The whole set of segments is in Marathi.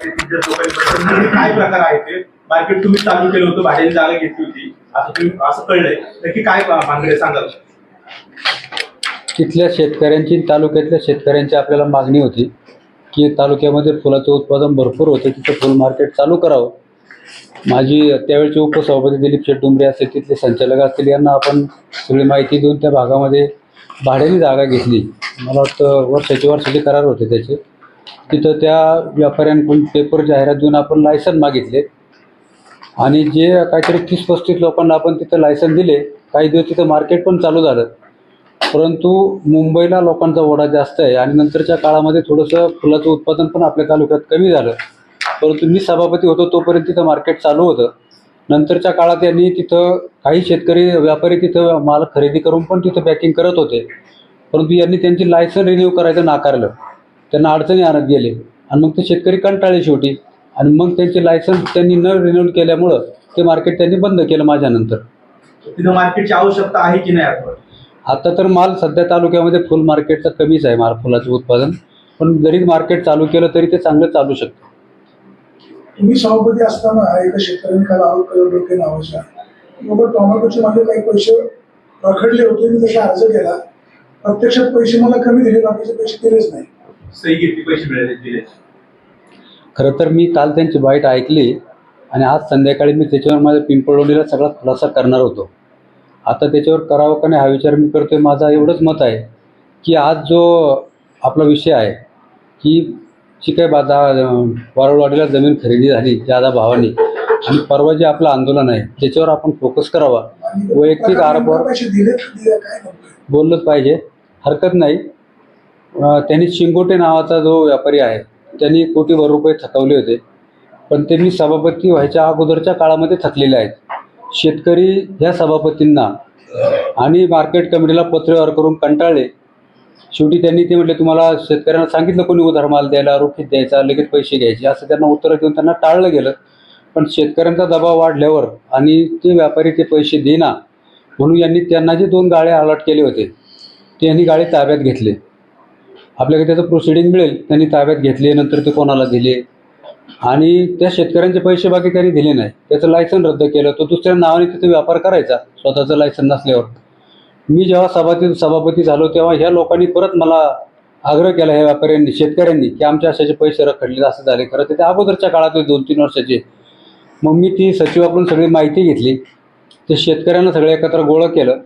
काय प्रकार आहे ते मार्केट तुम्ही चालू केलं होतं भाड्याची जागा घेतली होती. असं तुम्ही असं कळलंय. नक्की काय मागणी सांगाल? तिथल्या शेतकऱ्यांची तालुक्यातल्या शेतकऱ्यांची आपल्याला मागणी होती की तालुक्यामध्ये फुलाचं उत्पादन भरपूर होतं तिथं फुल मार्केट चालू करावं. माझी त्यावेळचे उपसभापती दिलीप शेठ डुंबरे असतील तिथले संचालक असतील यांना आपण सगळी माहिती देऊन त्या भागामध्ये भाड्याने जागा घेतली. मला वाटतं वर्षाचे वर्षाचे करार होते त्याचे. तिथं त्या व्यापाऱ्यांकडून पेपर जाहिरात देऊन आपण लायसन मागितले. आणि जे काहीतरी तीस पस्तीस लोकांना आपण तिथं लायसन दिले काही दिवस तिथं मार्केट पण चालू झालं. परंतु मुंबईला लोकांचा ओढा जास्त आहे आणि नंतरच्या काळामध्ये थोडंसं फुलाचं उत्पादन पण आपल्या तालुक्यात कमी झालं. परंतु मी सभापती होतो तोपर्यंत तिथं मार्केट चालू होतं. नंतरच्या काळात यांनी तिथं काही शेतकरी व्यापारी तिथं माल खरेदी करून पण तिथं पॅकिंग करत होते. परंतु यांनी त्यांची लायसन रिन्यू करायचं नाकारलं. त्यांना अडचणी आणत गेले. आणि मग ते शेतकरी कंटाळले शेवटी. आणि मग त्यांचे लायसन्स त्यांनी न रिन्यू केल्यामुळं ते मार्केट त्यांनी बंद केलं माझ्यानंतर. तिथं मार्केटची आवश्यकता आहे की नाही आता? आता तर माल सध्या तालुक्यामध्ये फुल मार्केटचं कमीच आहे माल फुलाचं उत्पादन. पण जरी मार्केट चालू केलं तरी ते चांगलं चालू शकतं. तुम्ही सभापती असताना एका शेतकऱ्याने काल आरोप केला डोके नावाचा. की बाबा टोमॅटोचे माझे काही पैसे रखडले होते मी त्याचा अर्ज केला. प्रत्यक्षात पैसे मला कमी दिले बाकीचे पैसे दिलेच नाही. सही किती पैसे मिळाले दिले. खरं तर मी काल त्यांची बाईट ऐकली आणि आज संध्याकाळी मी त्याच्यावर माझ्या पिंपळवणीला सगळा खुलासा करणार होतो. आता त्याच्यावर करावं का नाही हा विचार मी करतोय माझा एवढंच मत आहे की आज जो आपला विषय आहे की जी काही बाजा वारळवाडीला जमीन खरेदी झाली जादा भावाने आणि परवा जे आपलं आंदोलन आहे त्याच्यावर आपण फोकस करावा. वैयक्तिक आरोपावर नव्हते बोललंच पाहिजे. हरकत नाही. त्यांनी शिंगोटे नावाचा जो व्यापारी आहे त्यांनी कोटीभर रुपये थकवले होते. पण त्यांनी सभापती व्हायच्या अगोदरच्या काळामध्ये थकलेले आहेत. शेतकरी ह्या सभापतींना आणि मार्केट कमिटीला पत्रव्यवहार करून कंटाळले. शेवटी त्यांनी ते म्हटले तुम्हाला शेतकऱ्यांना सांगितलं कोणी उधार माल द्यायला रोखीत द्यायचा लगेच पैसे घ्यायचे? असं त्यांना उत्तरं देऊन त्यांना टाळलं गेलं. पण शेतकऱ्यांचा दबाव वाढल्यावर आणि ते व्यापारी ते पैसे देना म्हणून यांनी त्यांना जे दोन गाळे अलॉट केले होते ते यांनी गाळे ताब्यात घेतले. आपल्याकडे त्याचं प्रोसिडिंग मिळेल त्यांनी ताब्यात घेतले नंतर ते कोणाला दिले आणि त्या शेतकऱ्यांचे पैसे बाकी त्यांनी दिले नाही. त्याचं लायसन रद्द केलं तो दुसऱ्या नावाने तिथे व्यापार करायचा स्वतःचं लायसन नसल्यावर. मी जेव्हा सभापती सभापती झालो तेव्हा ह्या लोकांनी परत मला आग्रह केला ह्या व्यापाऱ्यांनी शेतकऱ्यांनी की आमच्या अशाचे पैसे रखडले असं झाले. खरं तर ते अगोदरच्या काळात दोन तीन वर्षाचे. मग मी ती सचिवाकडून सगळी माहिती घेतली. ते शेतकऱ्यांना सगळं एकत्र गोळा केलं.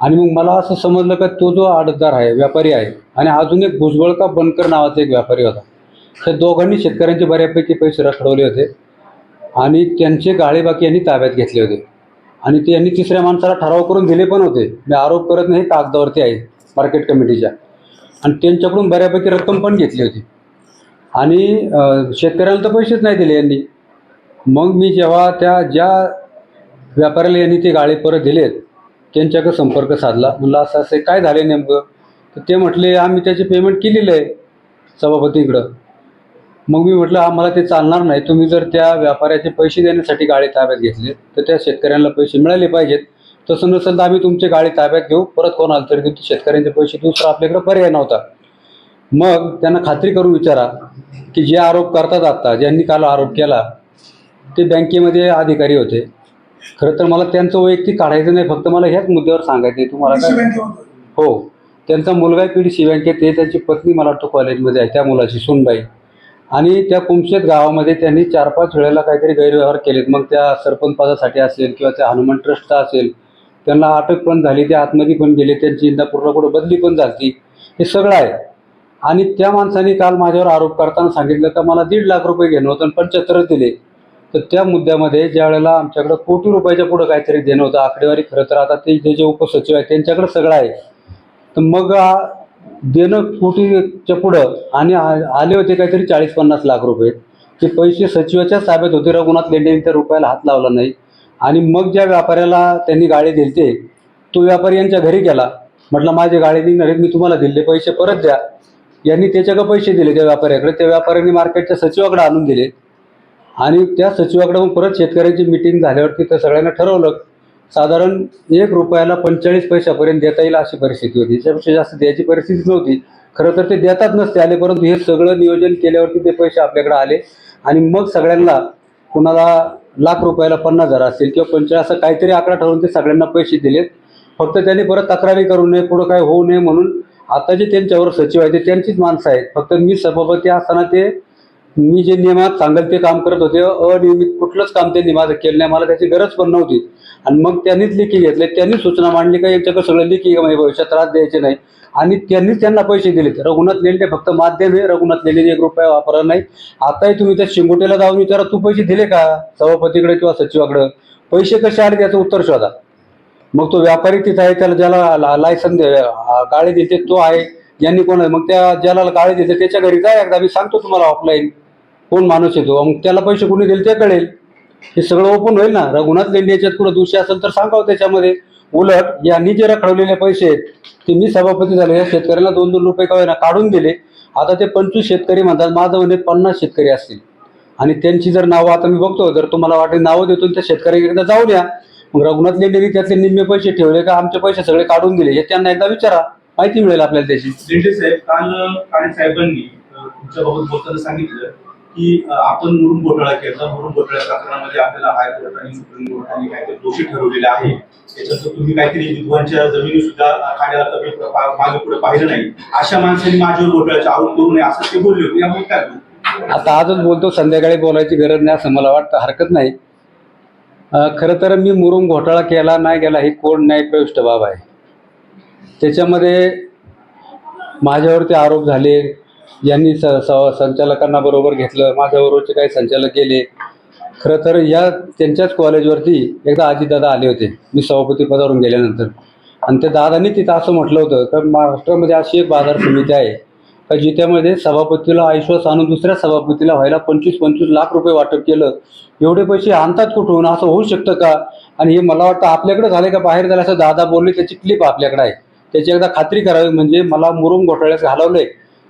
आणि मग मला असं समजलं का तो जो आडतदार आहे व्यापारी आहे आणि अजून एक भुजबळका बनकर नावाचा एक व्यापारी होता. त्या दोघांनी शेतकऱ्यांचे बऱ्यापैकी पैसे रखडवले होते आणि त्यांचे गाळे बाकी यांनी ताब्यात घेतले होते. आणि ते यांनी तिसऱ्या माणसाला ठराव करून दिले पण होते. मी आरोप करत नाही कागदावरती आहे मार्केट कमिटीच्या. आणि त्यांच्याकडून बऱ्यापैकी रक्कम पण घेतली होती. आणि शेतकऱ्याला शेतकऱ्यांना तर पैसेच नाही दिले यांनी. मग मी जेव्हा त्या ज्या व्यापाऱ्याला यांनी ते गाळे परत दिलेत त्यांच्याकडे संपर्क साधला. म्हणलं असं असं काय झाले नेमकं? तर ते म्हटले आम्ही त्याचे पेमेंट केलेलं आहे सभापतीकडं. मग मी म्हटलं हा मला ते चालणार नाही. तुम्ही जर त्या व्यापाऱ्याचे पैसे देण्यासाठी गाडी ताब्यात घेतले तर त्या शेतकऱ्यांना पैसे मिळाले पाहिजेत. तसं नसेल तर आम्ही तुमचे गाडी ताब्यात घेऊ. परत कोणाला तरी देऊ शेतकऱ्यांचे पैसे दुसरा आपल्याकडे पर्याय नव्हता. मग त्यांना खात्री करून विचारा की जे आरोप करतात आत्ता ज्यांनी काल आरोप केला ते बँकेमध्ये अधिकारी होते. खरं तर मला त्यांचं वैयक्तिक काढायचं नाही फक्त मला ह्याच मुद्द्यावर सांगायचं आहे. तुम्हाला काय हो. त्यांचा मुलगा पी डी सी बँकेत आहे त्यांची पत्नी मला वाटतं कॉलेजमध्ये आहे त्या मुलाची सुनबाई. आणि त्या कुमशेत गावामध्ये त्यांनी चार पाच वेळेला काहीतरी गैरव्यवहार केलेत. मग त्या सरपंच पदासाठी असेल किंवा त्या हनुमान ट्रस्टचा असेल त्यांना अटक पण झाली ते आतमध्ये पण गेले त्यांची इंदापूरला कुठं बदली पण झाली हे सगळं आहे. आणि त्या माणसाने काल माझ्यावर आरोप करताना सांगितलं का मला दीड लाख रुपये घेणं होतं आणि पंच्याहत्तरच दिले. तर त्या मुद्द्यामध्ये ज्या वेळेला आमच्याकडं कोटी रुपयाच्या पुढं काहीतरी देणं होतं आकडेवारी खरं तर आता ते जे जे उपसचिव आहेत त्यांच्याकडे सगळं आहे. तर मग देणं कोटीच्या पुढं आणि आ- आले होते काहीतरी चाळीस पन्नास लाख रुपये. ते पैसे सचिवाच्याच ताब्यात होते रघुनाथ लेंडेंनी त्या रुपयाला हात लावला नाही. आणि मग ज्या व्यापाऱ्याला त्यांनी गाळी दिलते तो व्यापारी यांच्या घरी गेला. म्हटलं माझे गाळी निघणार आहेत मी तुम्हाला दिले पैसे परत द्या. यांनी त्याच्याकडे पैसे दिले त्या व्यापाऱ्याकडे. त्या व्यापाऱ्यांनी मार्केटच्या सचिवाकडे आणून दिले. आणि त्या सचिवाकडे मग परत शेतकऱ्यांची मिटिंग झाल्यावरती तर सगळ्यांना ठरवलं साधारण एक रुपयाला पंचेचाळीस पैशापर्यंत देता येईल अशी परिस्थिती होती. त्याच्यापेक्षा जास्त द्यायची परिस्थिती नव्हती. खरं तर ते देतात नसते आले परंतु हे सगळं नियोजन केल्यावरती ते पैसे आपल्याकडे आले. आणि मग सगळ्यांना कुणाला लाख रुपयाला पन्नास हजार असतील किंवा पंचाळीस असं काहीतरी आकडा ठरवून ते सगळ्यांना पैसे दिलेत. फक्त त्यांनी परत तक्रारी करू नये पुढं काय होऊ नये म्हणून आता जे त्यांच्यावर सचिव आहे ते त्यांचीच माणसं आहेत. फक्त मी सभापती असताना ते मी जे नियमात सांगेल ते काम करत होते अनियमित कुठलंच काम त्यांनी माझं केलं नाही मला त्याची गरज पण नव्हती. आणि मग त्यांनीच लिखी घेतले त्यांनी सूचना मांडली का यांच्याकडे सगळं लिखी म्हणजे भविष्यात त्रास द्यायचे नाही. आणि त्यांनीच त्यांना पैसे दिलेत रघुनाथ लेंडे फक्त माध्यम आहे रघुनाथ लेंडेने एक रुपया वापरला नाही. आताही तुम्ही त्या शिंगोटेला जाऊन विचारा तू पैसे दिले का? सभापतीकडे किंवा सचिवाकडे. पैसे कसे आले त्याचं उत्तर शोधा. मग तो व्यापारी तिथं आहे त्याला ज्याला लायसन दे- गाळे देते तो आहे. यांनी कोण आहे? मग त्या ज्याला गाळे देते त्याच्या घरी जा एकदा मी सांगतो तुम्हाला ऑफलाईन कोण माणूस येतो? मग त्याला पैसे कोणी दिले ते कळेल. हे सगळं ओपन होईल ना? रघुनाथ लेंडी याच्यात कुठं दोषी असेल तर सांगावं त्याच्यामध्ये. उलट यांनी जे रखडवलेले पैसे आहेत ते मी सभापती झाले. या शेतकऱ्यांना दोन दोन रुपये का होईना काढून दिले. आता ते पंचवीस शेतकरी म्हणतात माझं म्हणजे पन्नास शेतकरी असतील. आणि त्यांची जर नावं आता मी बघतो जर तुम्हाला वाटेल नावं देतो त्या शेतकऱ्याकडे जाऊ द्या. मग रघुनाथ लेंडेने त्यातले निम्मे पैसे ठेवले का आमचे पैसे सगळे काढून दिले? हे त्यांना एकदा विचारा. माहिती मिळेल आपल्याला त्याची. साहेब काल साहेबांनी तुमच्याबाबत बोलताना सांगितलं की आपण मुरुम घोटाळा केला मुरुम घोटाळा प्रकरणामध्ये आपल्याला हायकोर्ट आणि सुप्रीम कोर्टाने काहीतरी दोषी ठरवलेले आहे. त्याच्यात तुम्ही काहीतरी विद्वांच्या जमिनी सुद्धा खाण्याला कमी मागे पुढे पाहिलं नाही. अशा माणसांनी माझ्यावर घोटाळ्याचा आरोप करू नये असं ते बोलले होते. यामुळे काय आता आजच बोलतो संध्याकाळी बोलायची गरज नाही असं मला वाटतं. हरकत नाही. खरं तर मी मुरुम घोटाळा केला नाही केला ही कोण नाही प्रविष्ट बाब आहे. त्याच्यामध्ये माझ्यावरती आरोप झाले यांनी स स- संचालकांना बरोबर घेतलं माझ्याबरोबरचे काही संचालक गेले. खरं तर या त्यांच्याच कॉलेजवरती एकदा आजीदादा आले होते. मी सभापती पदावरून गेल्यानंतर. आणि त्या दादांनी तिथं असं म्हटलं होतं तर महाराष्ट्रामध्ये अशी एक बाजार समिती आहे का जिथ्यामध्ये सभापतीला आयुष्यास आणून दुसऱ्या सभापतीला व्हायला पंचवीस पंचवीस लाख रुपये वाटप केलं? एवढे पैसे आणतात कुठून? असं होऊ शकतं का? आणि हे मला वाटतं आपल्याकडे झालं का बाहेर झालं? असं दादा बोलले त्याची क्लिप आपल्याकडे आहे. त्याची एकदा खात्री करावी म्हणजे मला मुरुम घोटाळ्यात घालवलंय.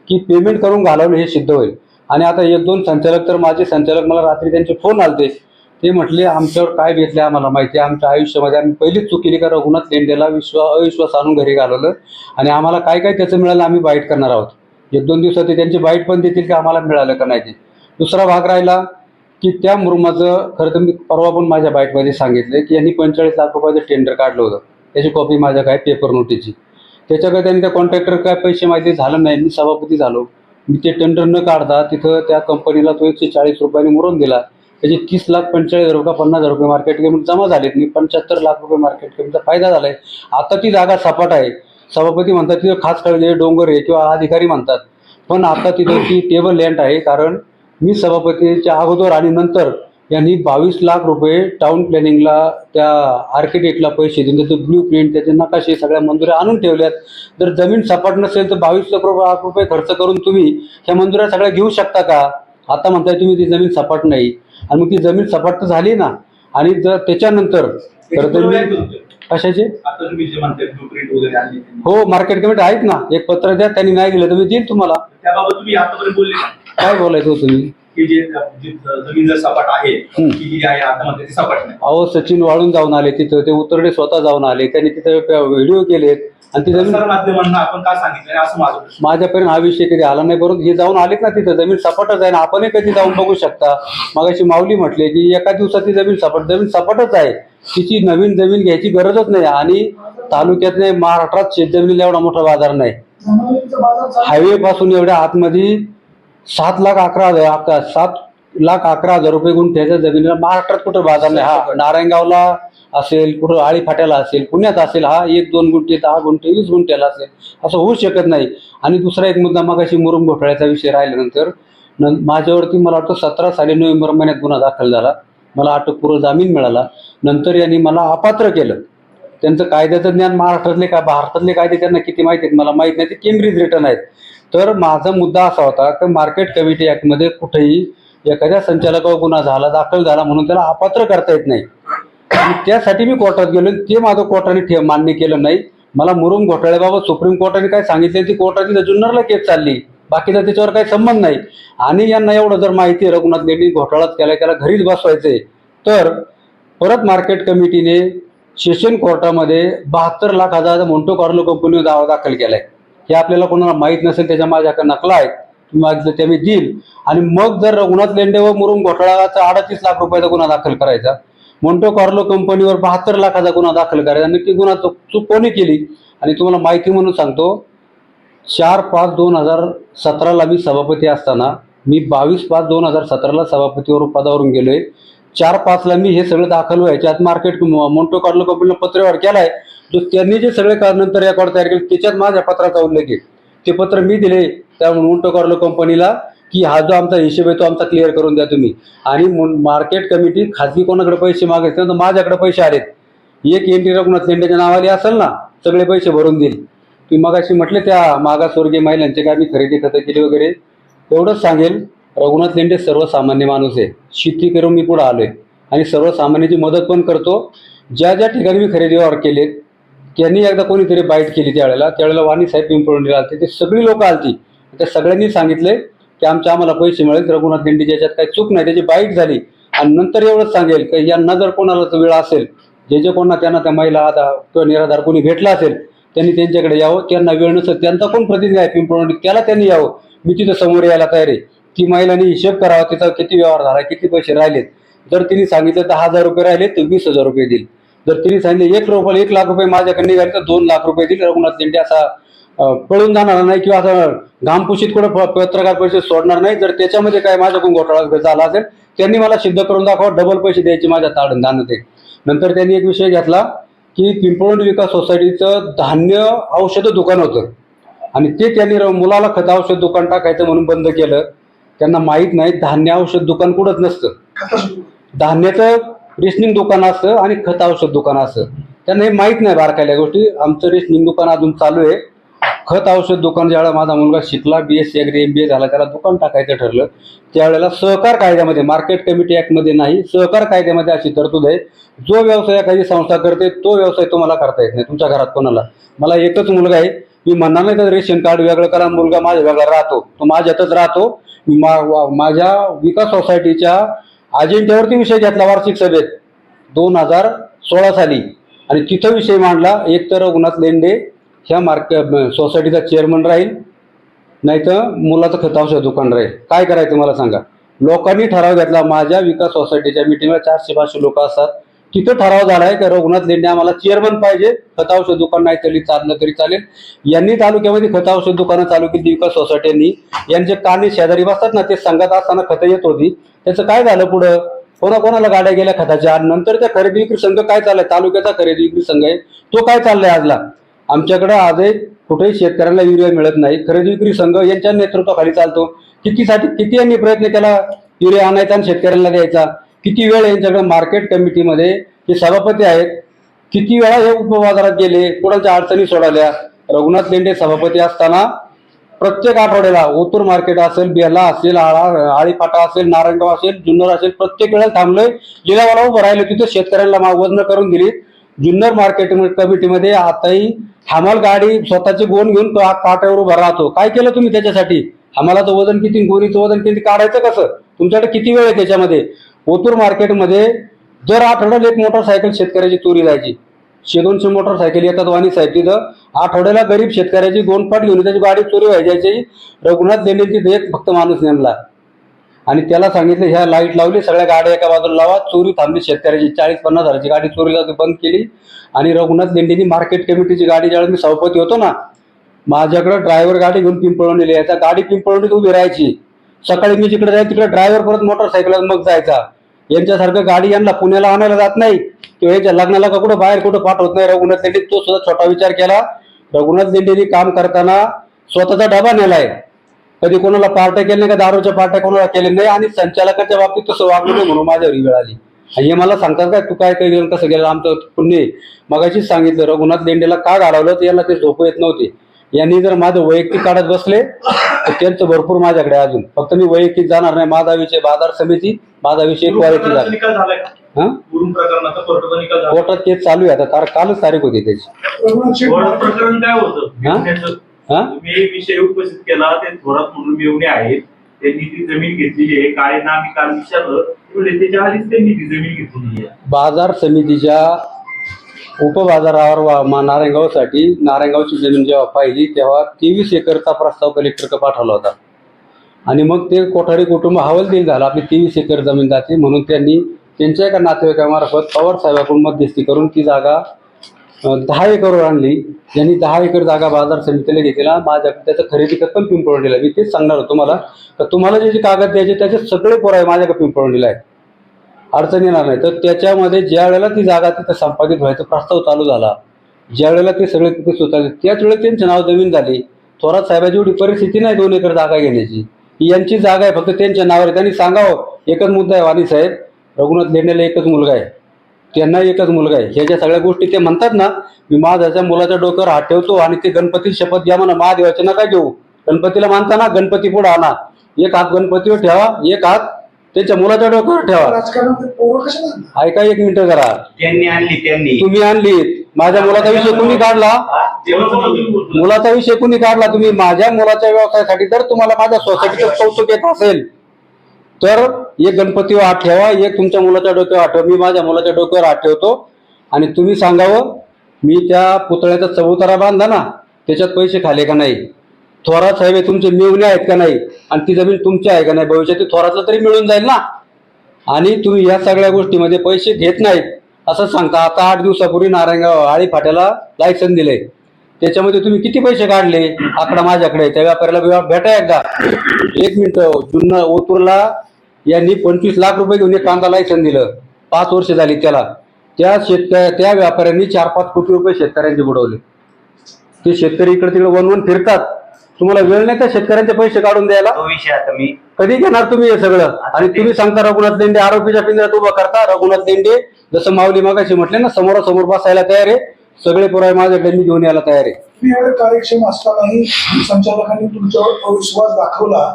की पेमेंट करून घालवलं हे सिद्ध होईल. आणि आता एक दोन संचालक तर माझे संचालक मला रात्री त्यांचे फोन आलते. ते म्हटले आमच्यावर काय घेतले आम्हाला माहिती आहे. आमच्या आयुष्यामध्ये आम्ही पहिलीच चूक केली का रघुनाथ लेंडेला विश्वा अविश्वास आणून घरी घालवलं. आणि आम्हाला काय काय त्याचं मिळालं आम्ही बाईट करणार आहोत. एक दोन दिवसात ते त्यांची बाईट पण देतील की आम्हाला मिळालं का नाही ते. दुसरा भाग राहिला की त्या मुरुमाचं खरं तर मी परवा पण माझ्या बाईटमध्ये सांगितलं की यांनी पंचेचाळीस लाख रुपयाचं टेंडर काढलं होतं. त्याची कॉपी माझ्या काय पेपर नोटीची त्याच्याकडे त्यांनी त्या कॉन्ट्रॅक्टर काय पैसे माहिती झालं नाही. मी सभापती झालो. मी ते टेंडर न काढता तिथं त्या कंपनीला तो एकशे चाळीस रुपयांनी मुरून दिला. त्याचे तीस लाख पंचेचाळीस हजार रुपये पन्नास हजार रुपये मार्केट किंमत जमा झालेत. मी पंच्याहत्तर लाख रुपये मार्केट कमीचा फायदा झाला आहे आता ती जागा सपाट आहे. सभापती म्हणतात तिथं खास खळगे डोंगर आहे किंवा अधिकारी म्हणतात. पण आता तिथं ती टेबल लँड आहे. कारण मी सभापतीच्या अगोदर आणि नंतर यांनी बावीस लाख रुपये टाउन प्लॅनिंगला त्या आर्किटेक्टला पैसे देऊन त्याचं ब्ल्यू प्रिंट त्याचे नकाशे सगळ्या मंजुऱ्या आणून ठेवल्यात. जर जमीन सपाट नसेल तर बावीस लाख रुपये लाख रुपये खर्च करून तुम्ही ह्या मंजुऱ्या सगळ्या घेऊ शकता का? आता म्हणताय तुम्ही ती जमीन सपाट नाही. आणि मग ती जमीन सपाट तर झाली ना. आणि जर त्याच्यानंतर? कशाचे. हो मार्केट कमिटी आहेत ना. एक पत्र द्या त्यांनी नाही दिलं तर मी देईल तुम्हाला? काय बोलायचं हो तुम्ही? की जे जी जमीन जर सपाट आहे हम्म. की जी आहे आता म्हणते ती सपाट नाही अहो सचिन वाळून जाऊन आले तिथं ते उतरडे स्वतः जाऊन आले त्यांनी तिथं व्हिडिओ केलेत आणि ती जमीन माध्यमांना आपण का सांगितलं असं माझं प्रश्न. माझ्यापर्यंत हा विषय कधी आला नाही बरोबर हे जाऊन आलेत ना तिथं जमीन सपाटच आहे ना आपणही कधी जाऊन बघू शकता मगाशी माऊली म्हटले की एका दिवसात ती जमीन सपाट जमीन सपाटच आहे तिची नवीन जमीन घ्यायची गरजच नाही आणि तालुक्यात नाही महाराष्ट्रात शेतजमिनीला एवढा मोठा बाजार नाही हायवे पासून एवढ्या आतमध्ये सात लाख अकरा हजार अकरा सात लाख अकरा हजार रुपये गुंठ्याच्या जमिनीला महाराष्ट्रात कुठं बाजार नाही. हा नारायणगावला असेल कुठं आळीफाट्याला असेल पुण्यात असेल हा एक दोन गुंठे दहा गुंठे वीस गुंठ्याला असेल. असं होऊ शकत नाही. आणि दुसरा एक मुद्दा मगाशी मुरुम घोटाळ्याचा विषय राहिल्यानंतर न माझ्यावरती मला वाटतं सतरा साली नोव्हेंबर महिन्यात गुन्हा दाखल झाला. मला अटकपूर्व जामीन मिळाला. नंतर यांनी मला अपात्र केलं. त्यांचं कायद्याचं ज्ञान महाराष्ट्रातले का भारतातले कायदे त्यांना किती माहिती आहेत? मला माहीत नाही ते केम्ब्रिज रिटर्न आहेत. तर माझा मुद्दा असा होता की मार्केट कमिटी ॲक्टमध्ये कुठेही एखाद्या संचालकावर गुन्हा झाला दाखल झाला म्हणून त्याला अपात्र करता येत नाही. आणि त्यासाठी मी कोर्टात गेलो ते माझं कोर्टाने ठेव मान्य केलं नाही. मला मुरुम घोटाळ्याबाबत सुप्रीम कोर्टाने काय सांगितले ती कोर्टाची जुन्नरला केस चालली. बाकीचा त्याच्यावर काही संबंध नाही. आणि यांना एवढं जर माहिती आहे रघुनाथ लेंडी घोटाळाच केला त्याला घरीच बसवायचे तर परत मार्केट कमिटीने सेशन कोर्टामध्ये बहात्तर लाख हजार मोंटो कार्लो कंपनीवर दावा दाखल केलाय. हे आपल्याला कोणाला माहीत नसेल त्याच्या माझ्याकडे नकला आहेत मागितलं ते मी देईल. आणि मग जर रघुनाथ लेंडे व मुरुम घोटाळाचा अडतीस लाख रुपयाचा गुन्हा दाखल करायचा मोंटो कार्लो कंपनीवर बहात्तर लाखाचा गुन्हा दाखल करायचा नक्की गुन्हा चूक चूक कोणी केली? आणि तुम्हाला माहिती म्हणून सांगतो चार पाच दोन हजार सतराला मी सभापती असताना मी बावीस पाच दोन हजार सतराला सभापतीवर पदावरून गेलोय. चार पाचला मी हे सगळं दाखल व्हायचे. आज मार्केट मोंटो कार्लो कंपनीला पत्रव्यवहार केलाय. जो त्यांनी जे सगळे नंतर रेकॉर्ड तयार केले त्याच्यात माझ्या पत्राचा उल्लेख आहे. ते पत्र मी दिले त्या मोंटो कार्लो कंपनीला की हा जो आमचा हिशोब आहे तो आमचा क्लिअर करून द्या तुम्ही. आणि मार्केट कमिटी खाजगी कोणाकडे पैसे मागायचे तर माझ्याकडे पैसे आलेत. एक एन टी रघुनाथ लेंडेच्या नावाने असेल ना सगळे पैसे भरून देईल. तुम्ही मगाशी म्हटले त्या मागासवर्गीय महिलांचे काय मी खरेदी खतं केली वगैरे? एवढंच सांगेल. रघुनाथ लेंडे सर्वसामान्य माणूस आहे. शेती करून मी पुढे आहे आणि सर्वसामान्याची मदत पण करतो. ज्या ज्या ठिकाणी मी खरेदी ऑर्डर केलेत त्यांनी एकदा कोणीतरी बाईट केली त्यावेळेला त्यावेळेला वाणी साहेब पिंपळून आलते. ते सगळी लोक आलती. त्या सगळ्यांनी सांगितले की आमच्या आम्हाला पैसे मिळेल. रघुनाथ लेंडे ज्याच्यात काही चूक नाही त्याची बाईट झाली. आणि नंतर एवढंच सांगेल की यांना जर कोणाला वेळ असेल जे जे कोणा त्यांना त्या महिला आता किंवा निराधार कोणी भेटला असेल त्यांनी त्यांच्याकडे यावं. त्यांना वेळ नसेल त्यांचा कोण प्रतिनिधी आहे पिंपळवंडी त्याला त्यांनी यावं. मी तिथं समोर यायला तयार आहे. की महिलांनी हिशेब करावा तिचा किती व्यवहार झाला किती पैसे राहिलेत. जर तिने सांगितलं दहा हजार रुपये राहिले तर वीस हजार रुपये देईल. जर तिने सांगितले एक रुपये एक लाख रुपये माझ्याकडे निघाले तर दोन लाख रुपये देईल. रघुनाथ लेंडे असा पळून जाणार नाही किंवा असं घामपुशीत कुठं प- पत्रकार परिषद सोडणार नाही. जर त्याच्यामध्ये काय माझ्याकडून घोटाळा झाला असेल त्यांनी मला सिद्ध करून दाखवा डबल पैसे द्यायचे माझ्या ताडण धान ते नंतर त्यांनी एक विषय घेतला की पिंपळवंड विकास सोसायटीचं धान्य औषध दुकान होतं. आणि ते त्यांनी र- मुलाला खत औषध दुकान टाकायचं म्हणून बंद केलं. त्यांना माहीत नाही धान्य औषध दुकान कुठंच नसतं. धान्याचं रेशनिंग दुकान असतं आणि खत औषध दुकान असतं त्यांना हे माहीत नाही बारकायल्या गोष्टी. आमचं रेशनिंग दुकान अजून चालू आहे. खत औषध दुकान ज्यावेळेला माझा मुलगा शिकला B S C agri M B A झाला त्याला दुकान टाकायचं ठरलं. त्यावेळेला सहकार कायद्यामध्ये मार्केट कमिटी ॲक्टमध्ये नाही सहकार कायद्यामध्ये अशी तरतूद आहे. जो व्यवसाय एखादी संस्था करते तो व्यवसाय तुम्हाला करता येत नाही तुमच्या घरात कोणाला. मला एकच मुलगा आहे. मी म्हणणार नाही तर रेशन कार्ड वेगळं करा मुलगा माझ्या वेगळा राहतो. तो माझ्यातच राहतो. मा वा- माझ्या विकास सोसायटीच्या अजेंड्यावरती विषय घेतला वार्षिक सभेत. दोन हजार सोळा साली. आणि तिथं विषय मांडला एक तर रघुनाथ लेंडे ह्या मार्केट सोसायटीचा चेअरमन राहील नाही तर मुलाचं खतावशा दुकान राहील. काय करायचं मला सांगा? लोकांनी ठराव घेतला माझ्या विकास सोसायटीच्या मिटिंगला चारशे पाचशे लोक असतात. तिथं ठराव झाला आहे की रघुनाथ लेंडे आम्हाला चेअरमन पाहिजे खतावशा दुकान नाही तरी चाललं तरी चालेल. यांनी तालुक्यामध्ये खतावशा दुकानं चालू केली विकास सोसायट्यांनी यांचे काने शेजारी बसतात ना ते संघात असताना खतं येत होती. त्याचं काय झालं पुढं? कोणाकोणाला गाड्या गेल्या खताच्या? आणि नंतर त्या खरेदी विक्री संघ काय चाललाय? तालुक्याचा खरेदी विक्री संघ आहे. तो काय चाललाय आजला? आमच्याकडे आजही कुठेही शेतकऱ्यांना युरिया मिळत नाही. खरेदी विक्री संघ यांच्या नेतृत्वाखाली चालतो. कितीसाठी किती यांनी प्रयत्न केला? युरिया आणायचा आणि शेतकऱ्यांना द्यायचा? किती वेळ यांच्याकडे मार्केट कमिटीमध्ये हे सभापती आहेत? किती वेळा हे उपबाजारात गेले? कोणाच्या अडचणी सोडवल्या? रघुनाथ लेंडे सभापती असताना प्रत्येक आठवड्याला ओतूर मार्केट असेल बेला असेल आळा आळीपाटा असेल नारायणगाव असेल जुन्नर असेल प्रत्येक वेळेला थांबलोय. जिल्ह्यावाला उभं राहिलं तिथं शेतकऱ्यांना वजन करून दिली. जुन्नर मार्केट कमिटीमध्ये आताही हमाल गाडी स्वतःचे गोण घेऊन पाट्यावर उभा राहतो. काय केलं तुम्ही त्याच्यासाठी? हमालाचं वजन किती गोरीचं वजन किती काढायचं कसं? तुमच्याकडे किती वेळ आहे त्याच्यामध्ये? ओतूर मार्केटमध्ये दर आठवड्याला एक मोटरसायकल शेतकऱ्याची चोरी जायची. शे दोनशे मोटरसायकल येतात वाणी साहेब तिथं. आठवड्याला गरीब शेतकऱ्याची गोंडपाट घेऊन त्याची गाडी चोरी व्हायची रघुनाथ देणे तिथे एक फक्त माणूस नेमला. आणि त्याला सांगितलं ह्या लाइट लावली सगळ्या गाड्या एका बाजूला लावा. चोरी थांबली शेतकऱ्याची चाळीस पन्नास हजाराची गाडी चोरीला ती बंद केली. आणि रघुनाथ लेंडेनी मार्केट कमिटीची गाडी ज्यावेळेस मी सभापती होतो ना माझ्याकडे ड्रायव्हर गाडी घेऊन पिंपळवणी यायचा. गाडी पिंपळवणीत उभी राहायची. सकाळी मी जिकडे जायचं तिकडे ड्रायव्हर परत मोटरसायकल मग जायचा. यांच्यासारखं गाडी यांना पुण्याला आणायला जात नाही किंवा याच्या लग्नाला का कुठं बाहेर कुठं पाठवत नाही. रघुनाथ लेंडी तो सुद्धा छोटा विचार केला. रघुनाथ लेंडीने काम करताना स्वतःचा डबा नेलाय. कधी कोणाला पार्ट्या केल्या नाही का दारूच्या पार्ट्या कोणाला केल्या नाही आणि संचालकाच्या बाबतीत तसं वागलं नाही म्हणून माझ्यावर वेळ आली. हे मला सांगतात काय तू काय काही गेलं कसं गेलं आमचं पुण्य मगाशीच सांगितलं रघुनाथ लेंडेला का घालवलं तर याला ते झोप येत नव्हते. यांनी जर माझं वैयक्तिक काढत बसले त्यांचं भरपूर माझ्याकडे अजून. फक्त मी वैयक्तिक जाणार नाही. माझा विषय बाजार समिती माझा विषय क्वालिटी झाला कोर्टात केस चालू आहे. आता तार कालच तारीख होती त्याची. प्रकरण काय होतं? विषय उपस्थित केला ते थोरात म्हणून मिळवणे आहेत. त्यांनी ती जमीन घेतलेली आहे. काय ना मी काल विचारलं त्याच्या आधीच त्यांनी ती जमीन घेतलेली आहे. बाजार समितीच्या उपबाजारावर वा- मा- नारायणगावसाठी नारायणगावची जमीन जेव्हा पाहिली तेव्हा तेवीस एकरचा प्रस्ताव कलेक्टरकडे पाठवला होता. आणि मग ते कोठारी कुटुंब हवालदिल झालं. आपली तेवीस एकर जमीन जाते. म्हणून त्यांनी त्यांच्या एका नातेवाईकामार्फत पवार साहेबाकडून मध्यस्थी करून ती जागा दहा एकरवर आणली. त्यांनी दहा एकर जागा बाजार समितीला घेतलेला माझ्या त्याचं खरेदी खत पण पिंपळवणीला मी तेच सांगणार होतो तुम्हाला. तर तुम्हाला जे जे कागद द्यायचे त्याचे सगळे पुरावे माझ्याकडे पिंपळवणीला आहे अडचण येणार नाही. तर त्याच्यामध्ये ज्या वेळेला ती जागा तिथं संपादित व्हायचा प्रस्ताव चालू झाला ज्या वेळेला ते सगळे तिथे सुचले त्याच वेळेला त्यांचे नाव जमीन झाली. थोरात साहेबाची एवढी परिस्थिती नाही दोन एकर जागा घेण्याची. ही यांची जागा आहे फक्त त्यांच्या नावावर त्यांनी सांगावं एकच मुद्दा आहे वाणी साहेब रघुनाथ लेण्याला एकच मुलगा आहे. त्यांना एकच मुलगा आहे. ह्या ज्या सगळ्या गोष्टी ते म्हणतात ना मी माझ्या मुलाच्या डोक्यावर हात ठेवतो आणि ते गणपती शपथ घ्या म्हणा महादेवाचे नका घेऊ. गणपतीला मानताना गणपती पुढे आणा. एक हात गणपतीवर ठेवा एक हात त्यांच्या मुलाच्या डोक्यावर ठेवा. पोरं कशाला? ऐका एक मिनिट करा त्यांनी आणली त्यांनी. तुम्ही आणलीत माझ्या मुलाचा विषय कुणी काढला? मुलाचा विषय कुणी काढला? तुम्ही माझ्या मुलाच्या व्यवसायासाठी जर तुम्हाला माझ्या सोसायटीचं कौतुक येत असेल तर एक गणपतीवर हात ठेवा एक तुमच्या मुलाच्या डोक्यावर हात ठेवा मी माझ्या मुलाच्या डोक्यावर हात ठेवतो. आणि तुम्ही सांगावं मी त्या पुतळ्याचा चबुतारा बांधला ना त्याच्यात पैसे खाले का नाही? थोरात साहेब हे तुमचे मिळवणे आहेत का नाही? आणि ती जमीन तुमची आहे का नाही भविष्यात थोरातलं तरी मिळून जाईल ना. आणि तुम्ही या सगळ्या गोष्टीमध्ये पैसे घेत नाहीत असं सांगता. आता आठ दिवसापूर्वी नारायणगाव आळी फाट्याला लायसन दिले त्याच्यामध्ये तुम्ही किती पैसे काढले? आकडा माझ्याकडे त्या व्यापाऱ्याला भेटा- भेटा एकदा. एक मिनिट जुन्ना ओतूरला यांनी पंचवीस लाख रुपये घेऊन एक कांदा लायसन दिलं. पाच वर्ष झाली त्याला. त्या शेतकऱ्या त्या व्यापाऱ्यांनी चार पाच कोटी रुपये शेतकऱ्यांचे बुडवले. ते शेतकरी इकडे तिकडे वन वन फिरतात. तुम्हाला वेळ नाही का शेतकऱ्यांचे पैसे काढून द्यायला? तो विषय आता मी कधी घेणार तुम्ही हे सगळं? आणि तुम्ही सांगता रघुनाथ लेंडे आरोपीच्या पिंजऱ्यात उभं करता. रघुनाथ लेंडे जसं माऊली मागाशी म्हटले ना समोरासमोर बसायला तयार आहे. सगळे पुरावे माझ्याकडे मी घेऊन यायला तयार आहे. तुम्ही एवढे कार्यक्षम असतानाही संचालकांनी तुमच्यावर अविश्वास दाखवला.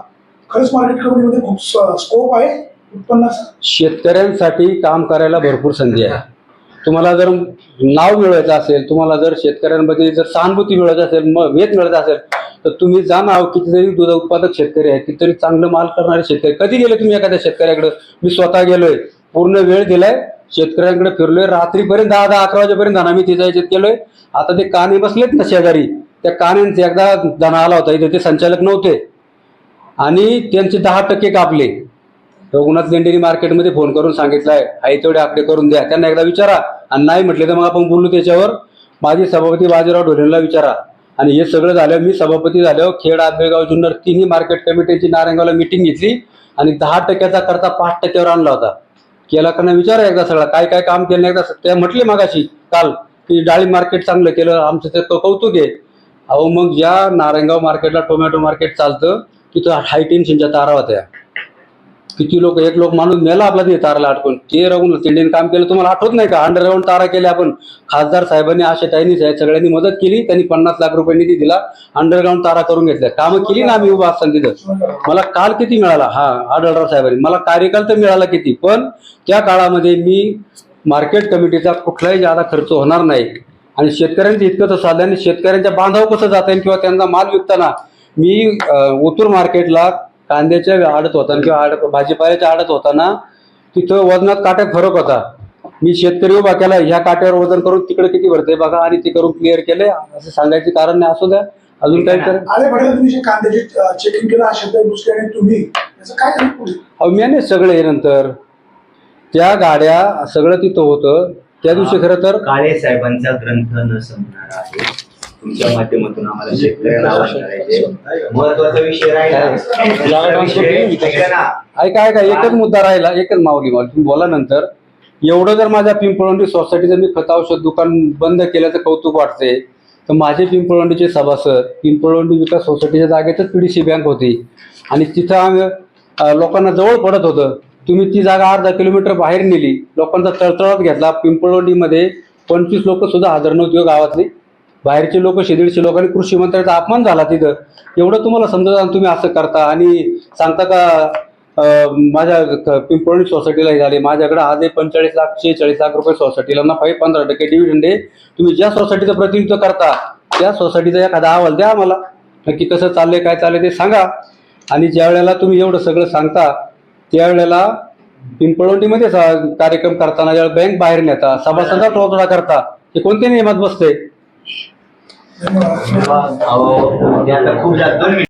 खरंच मार्केट कमिटीमध्ये खूप स्कोप आहे उत्पन्नाचा? शेतकऱ्यांसाठी काम करायला भरपूर संधी आहे. तुम्हाला जर नाव मिळवायचं असेल तुम्हाला जर शेतकऱ्यांमध्ये जर सहानुभूती मिळवायची असेल मग वेध मिळवायचा असेल तर तुम्ही जाणार ना कितीतरी दूध उत्पादक शेतकरी आहे कितीतरी चांगलं माल करणारे शेतकरी. कधी गेले तुम्ही एखाद्या शेतकऱ्याकडे? मी स्वतः गेलोय. पूर्ण वेळ दिलाय. शेतकऱ्यांकडे फिरलोय. रात्रीपर्यंत दहा दहा अकरा वाजेपर्यंत धना मी तिच्या याच्यात गेलोय. आता ते काने बसलेत ना शेजारी. त्या कानेंचे एकदा धना आला होता. इथे ते संचालक नव्हते. आणि त्यांचे दहा टक्के कापले. रघुनाथ लेंडेनी मार्केटमध्ये फोन करून सांगितलं आहे आई तेवढे आकडे करून द्या. त्यांना एकदा विचारा. आणि नाही म्हटले तर मग आपण बोलू त्याच्यावर. माझे सभापती बाजीराव ढोलेला विचारा. आणि हे सगळं झालं मी सभापती झालो खेड आंबेगाव जुन्नर तिन्ही मार्केट कमिटीची नारायणगावला मिटिंग घेतली आणि दहा टक्क्याचा खर्चा पाच टक्क्यावर आणला होता. केला कारण विचार विचारा एकदा सगळा. काय काय काम केलं एकदा त्या म्हटले मागाशी काल की डाळी मार्केट चांगलं केलं आमचं ते कौतुक आहे. अहो मग ज्या नारायणगाव मार्केटला टोमॅटो मार्केट चालतं तिथं हाय टेन्शनच्या तारा होत्या. किती लोक एक लोक माणूस मेला आपला ते ताराला अडकून ते राहून तिंडीने काम केलं तुम्हाला आठवत नाही का? अंडरग्राऊंड तारा केल्या आपण. खासदार साहेबांनी आशा ताईंनी सगळ्यांनी मदत केली त्यांनी पन्नास लाख रुपये निधी दिला अंडरग्राऊंड तारा करून घेतल्या. कामं केली ना आम्ही उभा असताना तिथं. मला काल किती मिळाला? हा आढळराव साहेबांनी. मला कार्यकाल तर मिळाला किती पण त्या काळामध्ये मी मार्केट कमिटीचा कुठलाही जादा खर्च होणार नाही. आणि शेतकऱ्यांचं इतकं तर साधं आणि शेतकऱ्यांच्या बांधाव कसं जाता येईल किंवा त्यांना माल विकताना मी अं, ओतूर मार्केटला कांद्याच्या आडत होताना किंवा आड भाजीपाल्याच्या आडत होताना तिथं वजनात काट्यात फरक होता. मी शेतकरी उभा केला ह्या काट्यावर वजन करून तिकडे किती भरते बघा आणि ते करून क्लिअर केले. असं सांगायचे कारण नाही असू द्या. अजून काही तर. आले पडेल तुम्ही जे कांद्याची चेकिंग केलं आशा दुसऱ्या आणि तुम्ही त्याचं काय झालं पुढे? अहो मॅनेज सगळं हे नंतर त्या गाड्या सगळं तिथं होतं. त्या दिवशी खरं तर काळे साहेबांचा ग्रंथ न संपणार आहे. तुमच्या माध्यमातून आम्हाला शेतकऱ्यांना आवाहन करायचे महत्त्वाचा विषय राहिला. विषय ऐका ऐका ऐका एकच मुद्दा राहिला एकच माऊली माऊली. तुम्ही बोला नंतर. एवढं जर माझ्या पिंपळवंडी सोसायटीचं मी खत औषध दुकान बंद केल्याचं कौतुक वाटते. तर माझे पिंपळवंडीचे सभासद पिंपळवंडी विकास सोसायटीच्या जागेतच पीडीसी बँक होती. आणि तिथं आम्ही लोकांना जवळ पडत होतं. तुम्ही ती जागा अर्धा किलोमीटर बाहेर नेली. लोकांचा तळतळात घेतला. पिंपळवंडीमध्ये पंचवीस लोक सुद्धा हजर नव्हती हो गावातली. बाहेरचे लोक दीडशे आणि कृषी मंत्र्याचा अपमान झाला तिथं. एवढं तुम्हाला समजत आणि तुम्ही असं करता आणि सांगता का माझ्या क- पिंपळणी सोसायटीला हे झाले माझ्याकडे आज आहे पंचेचाळीस लाख शेहेचाळीस लाख रुपये सोसायटीला नफा आहे पंधरा टक्के डिव्हिडंड आहे. तुम्ही ज्या सोसायटीचं प्रतिनिधित्व करता त्या सोसायटीचा एखादा अहवाल द्या आम्हाला. नक्की कसं चाललंय काय चाललंय ते सांगा. आणि ज्या वेळेला तुम्ही एवढं सगळं सांगता त्यावेळेला पिंपळवंडीमध्ये सा- कार्यक्रम करताना ज्यावेळेला बँक बाहेर नेता सभासदा थोडा करता हे कोणत्या नियमात बसते धन्यवाद अहो, ते आता खूप जास्त दोन मिनिटं